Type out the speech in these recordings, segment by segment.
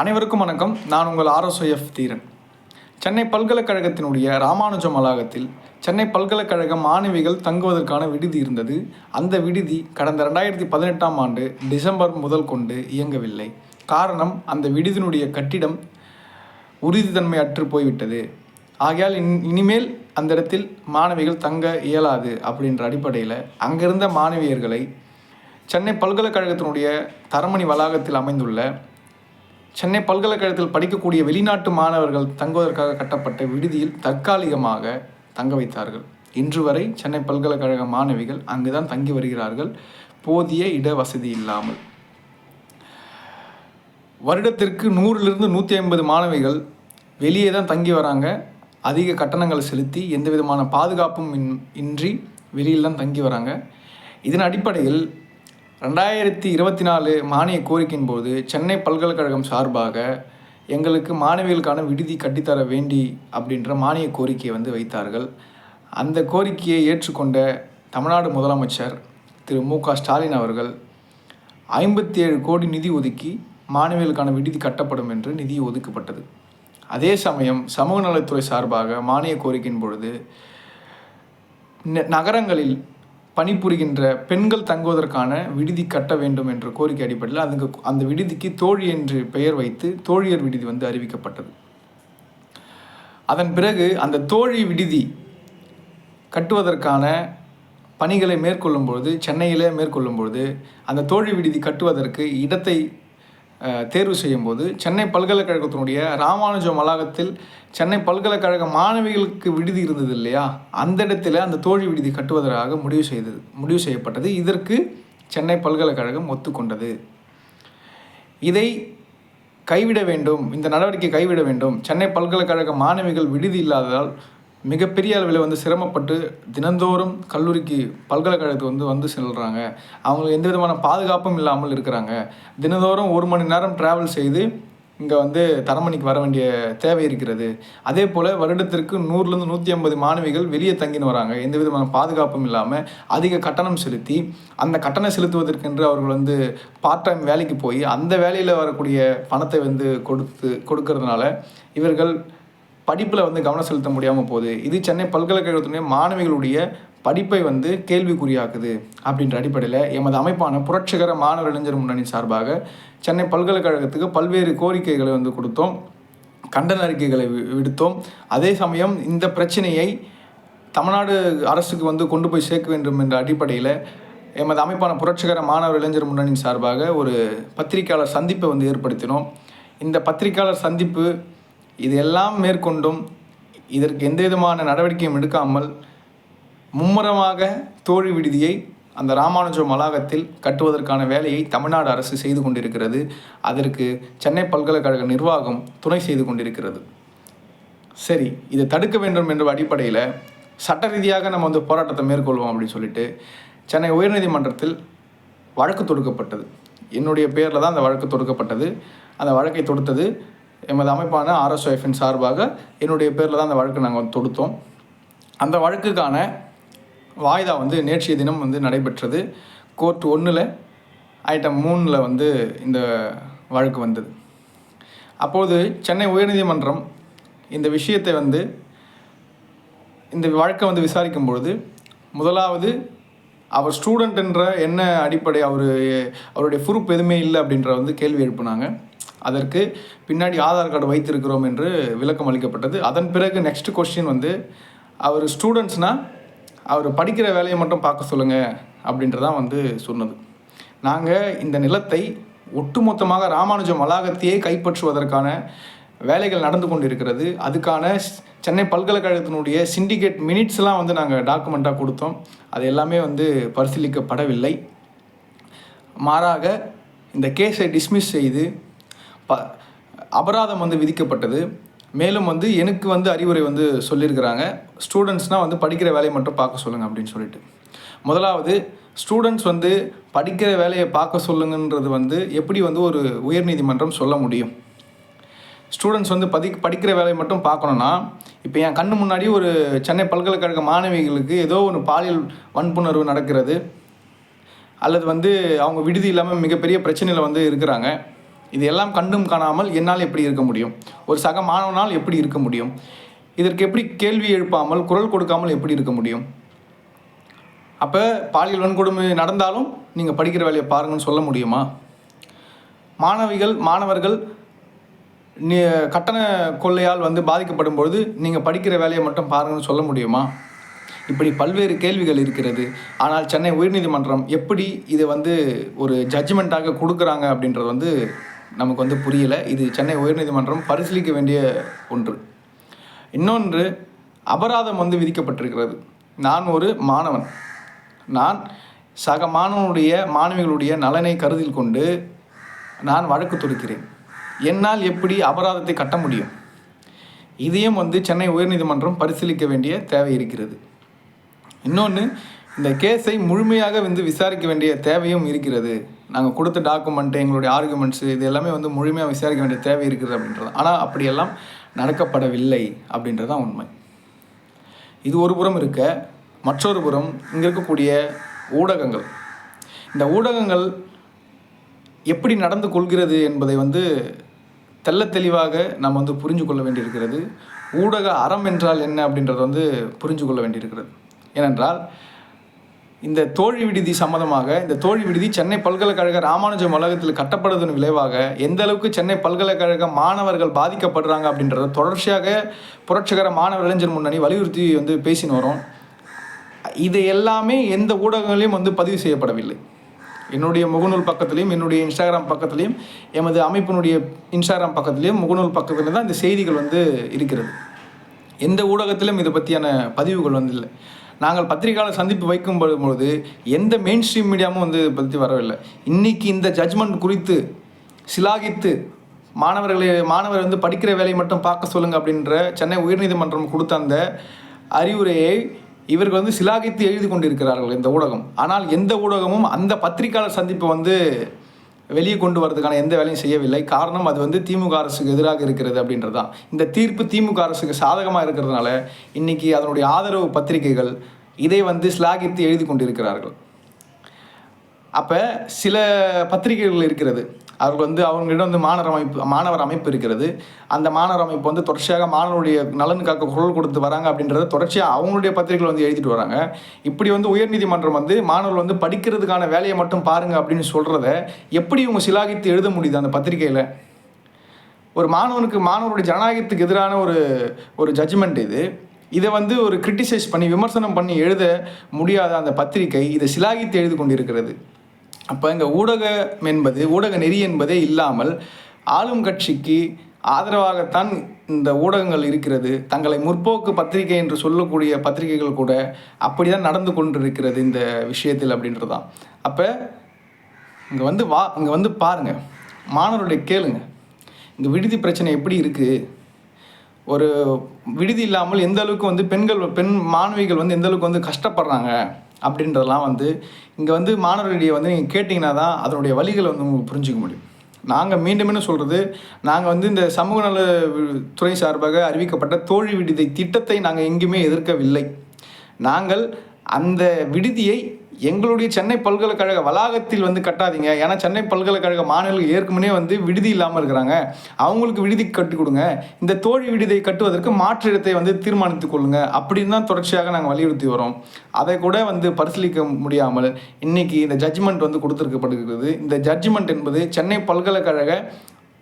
அனைவருக்கும் வணக்கம். நான் உங்கள் ஆர்எஸ்ஒஎஃப் தீரன். சென்னை பல்கலைக்கழகத்தினுடைய ராமானுஜம் வளாகத்தில் சென்னை பல்கலைக்கழக மாணவிகள் தங்குவதற்கான விடுதி இருந்தது. அந்த விடுதி கடந்த ரெண்டாயிரத்தி பதினெட்டாம் ஆண்டு டிசம்பர் முதல் கொண்டு இயங்கவில்லை. காரணம் அந்த விடுதியினுடைய கட்டிடம் உறுதித்தன்மை அற்று போய்விட்டது. ஆகையால் இன் இனிமேல் அந்த இடத்தில் மாணவிகள் தங்க இயலாது அப்படின்ற அடிப்படையில் அங்கிருந்த மாணவியர்களை சென்னை பல்கலைக்கழகத்தினுடைய தரமணி வளாகத்தில் அமைந்துள்ள சென்னை பல்கலைக்கழகத்தில் படிக்கக்கூடிய வெளிநாட்டு மாணவர்கள் தங்குவதற்காக கட்டப்பட்ட விடுதியில் தற்காலிகமாக தங்க வைத்தார்கள். இன்று வரை சென்னை பல்கலைக்கழக மாணவிகள் அங்குதான் தங்கி வருகிறார்கள். போதிய இட வசதி இல்லாமல். வருடத்திற்கு நூறிலிருந்து நூற்றி ஐம்பது மாணவிகள் வெளியே தான் தங்கி வராங்க. அதிக கட்டணங்கள் செலுத்தி எந்த விதமான பாதுகாப்பும் இன் இன்றி வெளியில் தான் தங்கி வராங்க. இதன் அடிப்படையில் ரெண்டாயிரத்தி இருபத்தி நாலு மானிய கோரிக்கையின் போது சென்னை பல்கலைக்கழகம் சார்பாக எங்களுக்கு மாணவிகளுக்கான விடுதி கட்டித்தர வேண்டி அப்படின்ற மானிய கோரிக்கையை வந்து வைத்தார்கள். அந்த கோரிக்கையை ஏற்றுக்கொண்ட தமிழ்நாடு முதலமைச்சர் திரு மு க ஸ்டாலின் அவர்கள் ஐம்பத்தி ஏழு கோடி நிதி ஒதுக்கி மாணவிகளுக்கான விடுதி கட்டப்படும் என்று நிதி ஒதுக்கப்பட்டது. அதே சமயம் சமூக நலத்துறை சார்பாக மானிய கோரிக்கையின் பொழுது ந- நகரங்களில் பணிபுரிகின்ற பெண்கள் தங்குவதற்கான விடுதி கட்ட வேண்டும் என்ற கோரிக்கை அடிப்படையில் அதுக்கு அந்த விடுதிக்கு தோழி என்று பெயர் வைத்து தோழியர் விடுதி வந்து அறிவிக்கப்பட்டது. அதன் பிறகு அந்த தோழி விடுதி கட்டுவதற்கான பணிகளை மேற்கொள்ளும் பொழுது சென்னையிலே மேற்கொள்ளும் பொழுது அந்த தோழி விடுதி கட்டுவதற்கு இடத்தை தேர்வு செய்யும்போது சென்னை பல்கலைக்கழகத்தினுடைய ராமானுஜம் வளாகத்தில் சென்னை பல்கலைக்கழக மாணவிகளுக்கு விடுதி இருந்தது இல்லையா? அந்த இடத்துல அந்த தோழி விடுதி கட்டுவதற்காக முடிவு செய்தது முடிவு செய்யப்பட்டது. இதற்கு சென்னை பல்கலைக்கழகம் ஒத்துக்கொண்டது. இதை கைவிட வேண்டும் இந்த நடவடிக்கை கைவிட வேண்டும். சென்னை பல்கலைக்கழக மாணவிகள் விடுதி இல்லாததால் மிகப்பெரிய அளவில் வந்து சிரமப்பட்டு தினந்தோறும் கல்லூரிக்கு பல்கலைக்கழகத்துக்கு வந்து வந்து செல்கிறாங்க அவங்களுக்கு எந்த விதமான பாதுகாப்பும் இல்லாமல் இருக்கிறாங்க. தினந்தோறும் ஒரு மணி நேரம் ட்ராவல் செய்து இங்கே வந்து தரமணிக்கு வர வேண்டிய தேவை இருக்கிறது. அதே போல் வருடத்திற்கு நூறுலேருந்து நூற்றி ஐம்பது மாணவிகள் வெளியே தங்கின்னு வராங்க. எந்த விதமான பாதுகாப்பும் இல்லாமல் அதிக கட்டணம் செலுத்தி அந்த கட்டணம் செலுத்துவதற்கென்று அவர்கள் வந்து பார்ட் டைம் வேலைக்கு போய் அந்த வேலையில் வரக்கூடிய பணத்தை வந்து கொடுத்து கொடுக்கறதுனால இவர்கள் படிப்பில் வந்து கவனம் செலுத்த முடியாமல் போகுது. இது சென்னை பல்கலைக்கழகத்துடைய மாணவிகளுடைய படிப்பை வந்து கேள்விக்குறியாக்குது அப்படின்ற அடிப்படையில் எமது அமைப்பான புரட்சிகர மாணவர் இளைஞர் முன்னணி சார்பாக சென்னை பல்கலைக்கழகத்துக்கு பல்வேறு கோரிக்கைகளை வந்து கொடுத்தோம். கண்டன அறிக்கைகளை வி- விடுத்தோம். அதே சமயம் இந்த பிரச்சனையை தமிழ்நாடு அரசுக்கு வந்து கொண்டு போய் சேர்க்க வேண்டும் என்ற அடிப்படையில் எமது அமைப்பான புரட்சிகர மாணவர் இளைஞர் முன்னணியின் சார்பாக ஒரு பத்திரிக்கையாளர் சந்திப்பை வந்து ஏற்படுத்தினோம். இந்த பத்திரிகையாளர் சந்திப்பு இது எல்லாம் மேற்கொண்டும் இதற்கு எந்த விதமான நடவடிக்கையும் எடுக்காமல் மும்முரமாக தோழி விடுதியை அந்த ராமானுஜம் வளாகத்தில் கட்டுவதற்கான வேலையை தமிழ்நாடு அரசு செய்து கொண்டிருக்கிறது. அதற்கு சென்னை பல்கலைக்கழக நிர்வாகம் துணை செய்து கொண்டிருக்கிறது. சரி இதை தடுக்க வேண்டும் என்ற அடிப்படையில் சட்ட ரீதியாக நம்ம வந்து போராட்டத்தை மேற்கொள்வோம் அப்படின்னு சொல்லிட்டு சென்னை உயர்நீதிமன்றத்தில் வழக்கு தொடுக்கப்பட்டது. என்னுடைய பேரில் தான் அந்த வழக்கு தொடுக்கப்பட்டது. அந்த வழக்கை தொடுத்தது எமது அமைப்பான ஆர்எஸ்ஒஎஃபின் சார்பாக என்னுடைய பேரில் தான் அந்த வழக்கு நாங்கள் வந்து தொடுத்தோம். அந்த வழக்குக்கான வாய்தா வந்து நேற்றைய தினம் வந்து நடைபெற்றது. கோர்ட் ஒன்றில் ஐட்டம் மூணில் வந்து இந்த வழக்கு வந்தது. அப்போது சென்னை உயர்நீதிமன்றம் இந்த விஷயத்தை வந்து இந்த வழக்கை வந்து விசாரிக்கும் பொழுது முதலாவது அவர் ஸ்டூடெண்ட்ன்ற என்ன அடிப்படை அவர் அவருடைய ப்ரூஃப் எதுவுமே இல்லை அப்படின்ற வந்து கேள்வி எழுப்புனாங்க. அதற்கு பின்னாடி ஆதார் கார்டு வைத்திருக்கிறோம் என்று விளக்கம் அளிக்கப்பட்டது. அதன் பிறகு நெக்ஸ்ட் கொஸ்டின் வந்து அவர் ஸ்டூடெண்ட்ஸ்னால் அவர் படிக்கிற வேலையை மட்டும் பார்க்க சொல்லுங்கள் அப்படின்றதான் வந்து சொன்னது. நாங்கள் இந்த நிலத்தை ஒட்டுமொத்தமாக ராமானுஜம் வளாகத்தையே கைப்பற்றுவதற்கான வேலைகள் நடந்து கொண்டிருக்கிறது. அதுக்கான சென்னை பல்கலைக்கழகத்தினுடைய சிண்டிகேட் மினிட்ஸ்லாம் வந்து நாங்கள் டாக்குமெண்ட்டாக கொடுத்தோம். அது எல்லாமே வந்து பரிசீலிக்கப்படவில்லை. மாறாக இந்த கேஸை டிஸ்மிஸ் செய்து ப அபராதம் வந்து விதிக்கப்பட்டது. மேலும் வந்து எனக்கு வந்து அறிவுரை வந்து சொல்லியிருக்கிறாங்க ஸ்டூடெண்ட்ஸ்னால் வந்து படிக்கிற வேலையை மட்டும் பார்க்க சொல்லுங்கள் அப்படின்னு சொல்லிட்டு. முதலாவது ஸ்டூடெண்ட்ஸ் வந்து படிக்கிற வேலையை பார்க்க சொல்லுங்கன்றது வந்து எப்படி வந்து ஒரு உயர்நீதிமன்றம் சொல்ல முடியும்? ஸ்டூடெண்ட்ஸ் வந்து பதி படிக்கிற வேலையை மட்டும் பார்க்கணுன்னா இப்போ என் கண்ணு முன்னாடி ஒரு சென்னை பல்கலைக்கழக மாணவிகளுக்கு ஏதோ ஒரு பாலியல் வன்புணர்வு நடக்கிறது. அல்லது வந்து அவங்க விடுதி இல்லாமல் மிகப்பெரிய பிரச்சனையில் வந்து இருக்கிறாங்க. இது எல்லாம் கண்டும் காணாமல் என்னால் எப்படி இருக்க முடியும்? ஒரு சக மாணவனால் எப்படி இருக்க முடியும்? இதற்கு எப்படி கேள்வி எழுப்பாமல் குரல் கொடுக்காமல் எப்படி இருக்க முடியும்? அப்போ பாலியல் வன்கொடுமை நடந்தாலும் நீங்கள் படிக்கிற வேலையை பாருங்கன்னு சொல்ல முடியுமா? மாணவிகள் மாணவர்கள் நீ கட்டண கொள்ளையால் வந்து பாதிக்கப்படும் பொழுது நீங்கள் படிக்கிற வேலையை மட்டும் பாருங்கன்னு சொல்ல முடியுமா? இப்படி பல்வேறு கேள்விகள் இருக்கிறது. ஆனால் சென்னை உயர்நீதிமன்றம் எப்படி இதை வந்து ஒரு ஜட்ஜ்மெண்ட்டாக கொடுக்குறாங்க அப்படின்றது வந்து நமக்கு வந்து புரியலை. இது சென்னை உயர்நீதிமன்றம் பரிசீலிக்க வேண்டிய ஒன்று. இன்னொன்று அபராதம் வந்து விதிக்கப்பட்டிருக்கிறது. நான் ஒரு மாணவன். நான் சக மாணவனுடைய மாணவிகளுடைய நலனை கருத்தில் கொண்டு நான் வழக்கு தொடுக்கிறேன். என்னால் எப்படி அபராதத்தை கட்ட முடியும்? இதையும் வந்து சென்னை உயர்நீதிமன்றம் பரிசீலிக்க வேண்டிய தேவை இருக்கிறது. இன்னொன்று இந்த கேஸை முழுமையாக வந்து விசாரிக்க வேண்டிய தேவையும் இருக்கிறது. நாங்கள் கொடுத்த டாக்குமெண்ட்டு எங்களுடைய ஆர்குமெண்ட்ஸு இது எல்லாமே வந்து முழுமையாக விசாரிக்க வேண்டிய தேவை இருக்குது அப்படின்றது. ஆனால் அப்படியெல்லாம் நடக்கப்படவில்லை அப்படின்றது தான் உண்மை. இது ஒரு புறம் இருக்க மற்றொரு புறம் இங்கே இருக்கக்கூடிய ஊடகங்கள். இந்த ஊடகங்கள் எப்படி நடந்து கொள்கிறது என்பதை வந்து தெல்ல தெளிவாக நாம் வந்து புரிஞ்சு கொள்ள வேண்டியிருக்கிறது. ஊடக அறம் என்றால் என்ன அப்படின்றத வந்து புரிஞ்சு கொள்ள வேண்டியிருக்கிறது. ஏனென்றால் இந்த தோழி விடுதி சம்மந்தமாக இந்த தோழி விடுதி சென்னை பல்கலைக்கழக ராமானுஜம் வளாகத்தில் கட்டப்படுவதன் விளைவாக எந்த அளவுக்கு சென்னை பல்கலைக்கழக மாணவர்கள் பாதிக்கப்படுறாங்க அப்படின்றத தொடர்ச்சியாக புரட்சிகர மாணவர் இளைஞர் முன்னணி வலியுறுத்தி வந்து பேசின்னு வரோம். இது எல்லாமே எந்த ஊடகங்களையும் வந்து பதிவு செய்யப்படவில்லை. என்னுடைய முகநூல் பக்கத்துலேயும் என்னுடைய இன்ஸ்டாகிராம் பக்கத்துலேயும் எமது அமைப்பினுடைய இன்ஸ்டாகிராம் பக்கத்துலேயும் முகநூல் பக்கத்துலேயும் தான் இந்த செய்திகள் வந்து இருக்கிறது. எந்த ஊடகத்திலும் இதை பற்றியான பதிவுகள் வந்து இல்லை. நாங்கள் பத்திரிகையாளர் சந்திப்பு வைக்கும் பொழுது எந்த மெயின் ஸ்ட்ரீம் மீடியாவும் வந்து இதை பற்றி வரவில்லை. இன்னைக்கு இந்த ஜட்ஜ்மெண்ட் குறித்து சிலாகித்து மாணவர்களை மாணவர் வந்து படிக்கிற வேலையை மட்டும் பார்க்க சொல்லுங்கள் அப்படின்ற சென்னை உயர்நீதிமன்றம் கொடுத்த அந்த அறிவுரையை இவர்கள் வந்து சிலாகித்து எழுதி கொண்டிருக்கிறார்கள் இந்த ஊடகம். ஆனால் எந்த ஊடகமும் அந்த பத்திரிகையாளர் சந்திப்பை வந்து வெளியே கொண்டு வரதுக்கான எந்த வேலையும் செய்யவில்லை. காரணம் அது வந்து திமுக அரசுக்கு எதிராக இருக்கிறது அப்படின்றது தான் இந்த தீர்ப்பு திமுக அரசுக்கு சாதகமாக இருக்கிறதுனால இன்னைக்கு அதனுடைய ஆதரவு பத்திரிகைகள் இதை வந்து ஸ்லாகித்து எழுதி கொண்டிருக்கிறார்கள். அப்போ சில பத்திரிகைகள் இருக்கிறது. அவருக்கு வந்து அவங்களிடம் வந்து மாணவர் அமைப்பு மாணவர் அமைப்பு இருக்கிறது. அந்த மாணவர் அமைப்பு வந்து தொடர்ச்சியாக மாணவருடைய நலனுக்காக குரல் கொடுத்து வராங்க அப்படின்றத தொடர்ச்சியாக அவங்களுடைய பத்திரிகைகள் வந்து எழுதிட்டு வராங்க. இப்படி வந்து உயர்நீதிமன்றம் வந்து மாணவர்கள் வந்து படிக்கிறதுக்கான வேலையை மட்டும் பாருங்க அப்படின்னு சொல்கிறத எப்படி இவங்க சிலாகித்து எழுத முடியுது அந்த பத்திரிகையில்? ஒரு மாணவனுக்கு மாணவருடைய ஜனநாயகத்துக்கு எதிரான ஒரு ஒரு ஜட்ஜ்மெண்ட் இது. இதை வந்து ஒரு கிரிட்டிசைஸ் பண்ணி விமர்சனம் பண்ணி எழுத முடியாத அந்த பத்திரிகை இதை சிலாகித்து எழுதி கொண்டிருக்கிறது அப்போ இங்கே ஊடகம் என்பது ஊடக நெறி என்பதே இல்லாமல் ஆளும் கட்சிக்கு ஆதரவாகத்தான் இந்த ஊடகங்கள் இருக்கிறது. தங்களை முற்போக்கு பத்திரிகை என்று சொல்லக்கூடிய பத்திரிகைகள் கூட அப்படி தான் நடந்து கொண்டிருக்கிறது இந்த விஷயத்தில் அப்படின்றது தான் அப்போ இங்கே வந்து வா இங்கே வந்து பாருங்கள் மாணவருடைய கேளுங்க. இங்கே விடுதி பிரச்சனை எப்படி இருக்குது ஒரு விடுதி இல்லாமல் எந்த அளவுக்கு வந்து பெண்கள் பெண் மாணவிகள் வந்து எந்த அளவுக்கு வந்து கஷ்டப்படுறாங்க? அப்படின்றதெல்லாம் வந்து இங்கே வந்து மாணவர்களிடையே வந்து நீங்கள் கேட்டிங்கன்னா தான் அதனுடைய வழிகளை வந்து உங்களுக்கு புரிஞ்சிக்க முடியும். நாங்கள் மீண்டும் மீண்டும் சொல்கிறது நாங்கள் வந்து இந்த சமூக நல துறை சார்பாக அறிவிக்கப்பட்ட தோழி விடுதி திட்டத்தை நாங்கள் எங்கேயுமே எதிர்க்கவில்லை. நாங்கள் அந்த விடுதியை எங்களுடைய சென்னை பல்கலைக்கழக வளாகத்தில் வந்து கட்டாதீங்க. ஏன்னா சென்னை பல்கலைக்கழக மாணவர்கள் ஏற்கனவே வந்து விடுதி இல்லாமல் இருக்கிறாங்க. அவங்களுக்கு விடுதி கட்டி கொடுங்க. இந்த தோழி விடுதியை கட்டுவதற்கு மாற்று இடத்தை வந்து தீர்மானித்துக் கொள்ளுங்க. அப்படின்னு தான் தொடர்ச்சியாக நாங்கள் வலியுறுத்தி வரோம் அதை கூட வந்து பரிசீலிக்க முடியாமல் இன்னைக்கு இந்த ஜட்ஜ்மெண்ட் வந்து கொடுத்துருக்கப்படுகிறது. இந்த ஜட்ஜ்மெண்ட் என்பது சென்னை பல்கலைக்கழக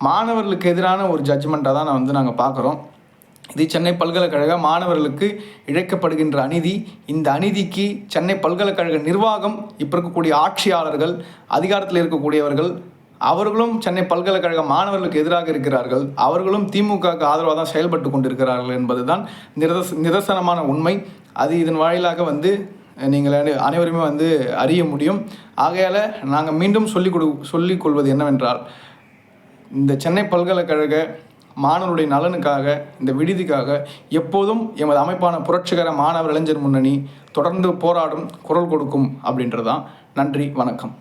மாணவர்களுக்கு எதிரான ஒரு ஜட்ஜ்மெண்ட்டாக தான் நான் வந்து நாங்கள் பார்க்குறோம். இது சென்னை பல்கலைக்கழக மாணவர்களுக்கு இழைக்கப்படுகின்ற அநீதி. இந்த அநீதிக்கு சென்னை பல்கலைக்கழக நிர்வாகம் இப்போ இருக்கக்கூடிய ஆட்சியாளர்கள் அதிகாரத்தில் இருக்கக்கூடியவர்கள் அவர்களும் சென்னை பல்கலைக்கழக மாணவர்களுக்கு எதிராக இருக்கிறார்கள். அவர்களும் திமுகவுக்கு ஆதரவாக தான் செயல்பட்டு கொண்டிருக்கிறார்கள் என்பதுதான் நிதர்ச நிதர்சனமான உண்மை. அது இதன் வாயிலாக வந்து நீங்கள் அனை- அனைவருமே வந்து அறிய முடியும். ஆகையால் நாங்கள் மீண்டும் சொல்லிக் கொடு சொல்லிக் கொள்வது என்னவென்றால் இந்த சென்னை பல்கலைக்கழக மாணவருடைய நலனுக்காக இந்த விடுதிக்காக எப்போதும் எமது அமைப்பான புரட்சிகர மாணவர் இளைஞர் முன்னணி தொடர்ந்து போராடும் குரல் கொடுக்கும் அப்படின்றது தான் நன்றி வணக்கம்.